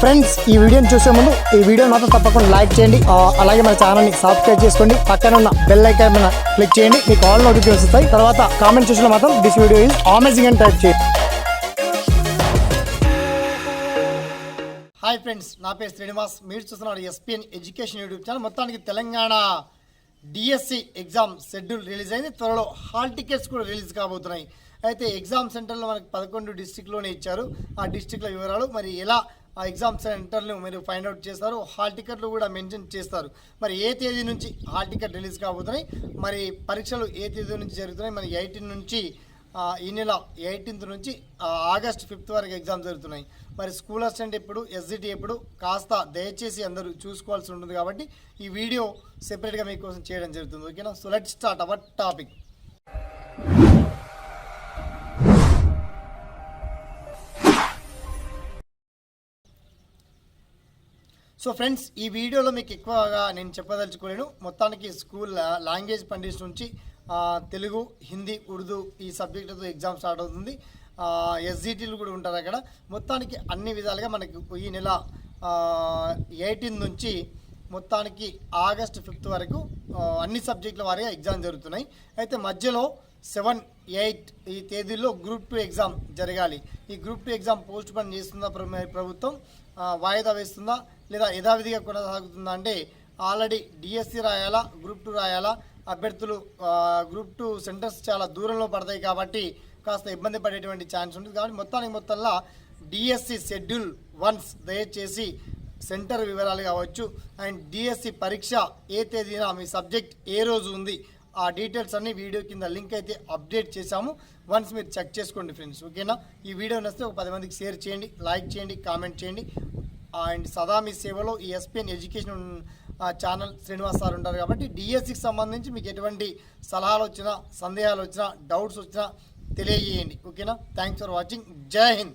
Friends ఈ వీడియోని చూసే ముందు ఈ వీడియో మాత్రం తప్పకుండా లైక్ చేయండి. అలాగే మన ఛానల్ని సబ్స్క్రైబ్ చేసుకోండి. పక్కన ఉన్న బెల్ ఐకాన్ మీద క్లిక్ చేయండి. మీకు ఆల్ నోటిఫికేషన్ వస్తాయి. తర్వాత కామెంట్ చూసిన మాత్రం దిస్ వీడియో ఈజ్ అమేజింగ్ అని టైప్ చేయండి. హాయ్ ఫ్రెండ్స్ నా పేరు శ్రీనివాస్. మీరు చూస్తున్నారు ఎస్పీఎన్ ఎడ్యుకేషన్ యూట్యూబ్ ఛానల్ మొత్తానికి Telangana DSC exam schedule release అయింది. త్వరలో హాల్ టికెట్స్ కూడా రిలీజ్ కాబోతున్నాయి. అయితే ఎగ్జామ్ సెంటర్లో మనకి పదకొండు డిస్టిక్లోనే ఇచ్చారు. ఆ డిస్టిక్ల వివరాలు మరి ఎలా ఆ ఎగ్జామ్ సెంటర్లు మీరు ఫైండ్ అవుట్ చేస్తారు. హాల్ టికెట్లు కూడా మెన్షన్ చేస్తారు. మరి ఏ తేదీ నుంచి హాల్ టికెట్ రిలీజ్ కాబోతున్నాయి? మరి పరీక్షలు ఏ తేదీ నుంచి జరుగుతున్నాయి? మరి ఎయిటీన్ నుంచి ఈ నెల ఎయిటీన్త్ నుంచి ఆగస్ట్ ఫిఫ్త్ వరకు ఎగ్జామ్ జరుగుతున్నాయి. మరి స్కూల్ అసిస్టెంట్ ఎప్పుడు ఎస్జిటి ఎప్పుడు కాస్త దయచేసి అందరూ చూసుకోవాల్సి ఉంటుంది కాబట్టి ఈ వీడియో సెపరేట్గా మీకోసం చేయడం జరుగుతుంది. ఓకేనా? So let start our topic so friends ఈ వీడియోలో మీకు ఎక్కువగా నేను చెప్పదలుచుకోలేను. మొత్తానికి స్కూల్ లాంగ్వేజ్ పండిట్స్ నుంచి తెలుగు హిందీ ఉర్దూ ఈ సబ్జెక్టులతో ఎగ్జామ్ స్టార్ట్ అవుతుంది. ఎస్జిటీలు కూడా ఉంటారు అక్కడ. మొత్తానికి అన్ని విధాలుగా మనకి ఈ నెల ఎయిటీన్ నుంచి మొత్తానికి ఆగస్ట్ ఫిఫ్త్ వరకు అన్ని సబ్జెక్టుల వారిగా ఎగ్జామ్ జరుగుతున్నాయి. అయితే మధ్యలో సెవెన్ ఎయిట్ ఈ తేదీల్లో గ్రూప్ టూ ఎగ్జామ్ జరగాలి. ఈ group two exam postpone చేస్తుందా ప్రభుత్వం? వాయిదా వేస్తుందా? లేదా యథావిధిగా కొనసాగుతుందా అంటే ఆల్రెడీ డిఎస్సి రాయాలా గ్రూప్ టూ రాయాలా? అభ్యర్థులు గ్రూప్ టూ సెంటర్స్ చాలా దూరంలో పడతాయి కాబట్టి కాస్త ఇబ్బంది పడేటువంటి ఛాన్స్ ఉంటుంది. కాబట్టి మొత్తానికి మొత్తంలో డిఎస్సి షెడ్యూల్ వన్స్ దయచేసి సెంటర్ వివరాలు కావచ్చు. అండ్ డిఎస్సి పరీక్ష ఏ తేదీన మీ సబ్జెక్ట్ ఏ రోజు ఉంది ఆ డీటెయిల్స్ అన్ని వీడియో కింద లింక్ అయితే అప్డేట్ చేశాము. వన్స్ మీరు చెక్ చేసుకోండి ఫ్రెండ్స్ ఓకేనా ఈ వీడియో నచ్చితే ఒక పది మందికి షేర్ చేయండి లైక్ చేయండి కామెంట్ చేయండి. అండ్ సదా మీ సేవలో ఈ SPN education channel Srinivas sir ఉంటారు కాబట్టి డిఎస్సికి సంబంధించి మీకు ఎటువంటి సలహాలు వచ్చినా సందేహాలు వచ్చినా డౌట్స్ వచ్చినా తెలియజేయండి ఓకేనా థ్యాంక్స్ ఫర్ వాచింగ్ జై హింద్